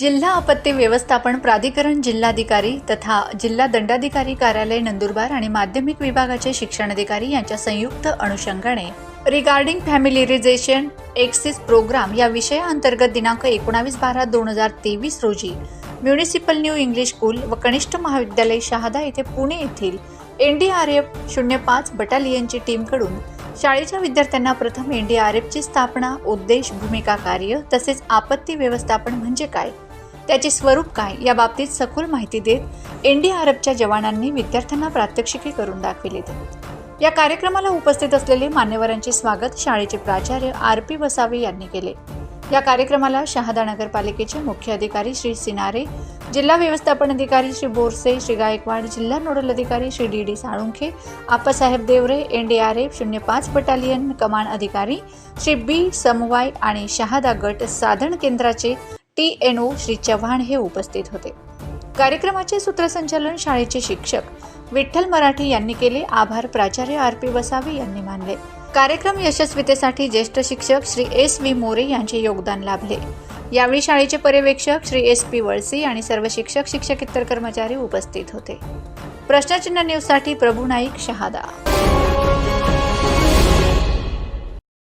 जिल्हा आपत्ती व्यवस्थापन प्राधिकरण जिल्हाधिकारी तथा जिल्हा दंडाधिकारी कार्यालय नंदुरबार आणि माध्यमिक विभागाचे शिक्षणाधिकारी यांच्या संयुक्त अनुषंगाने रिगार्डिंग फॅमिलिरिझेशन एक्सिस प्रोग्राम या विषयाअंतर्गत दिनांक एकोणावीस बारा दोन हजार तेवीस रोजी म्युनिसिपल न्यू इंग्लिश स्कूल व कनिष्ठ महाविद्यालय शहादा येथे पुणे येथील एन डी आर एफ शून्य पाच बटालियनची टीमकडून शाळेच्या विद्यार्थ्यांना प्रथम एन डी आर एफची स्थापना उद्देश भूमिका कार्य तसेच आपत्ती व्यवस्थापन म्हणजे काय? त्याचे स्वरूप काय या बाबतीत सखोल माहिती देत एन डी आर एफच्या जवानांनी विद्यार्थ्यांना प्रात्यक्षिके करून दाखविले या कार्यक्रमाला उपस्थित असलेले मान्यवरांचे स्वागत शाळेचे प्राचार्य आर पी वसावे यांनी केले. या कार्यक्रमाला शहादा नगरपालिकेचे मुख्य अधिकारी श्री सिनारे जिल्हा व्यवस्थापन अधिकारी श्री बोरसे श्री गायकवाड जिल्हा नोडल अधिकारी Shri D D Salunkhe Appasaheb Deore N D R F शून्य पाच बटालियन कमान अधिकारी श्री बी. समवाय आणि शहादा गट साधन केंद्राचे T N O Shri Chavan हे उपस्थित होते. कार्यक्रमाचे सूत्रसंचालन शाळेचे शिक्षक विठ्ठल मराठी यांनी केले. आभार. प्राचार्य आर पी वसावे यांनी मानले. कार्यक्रम यशस्वीतेसाठी ज्येष्ठ शिक्षक श्री एस व्ही मोरे यांचे योगदान लाभले. यावेळी शाळेचे पर्यवेक्षक श्री एस पी वळसी आणि सर्व शिक्षक शिक्षकेतर कर्मचारी उपस्थित होते. प्रश्नचिन्ह न्यूजसाठी प्रभू नाईक शहादा.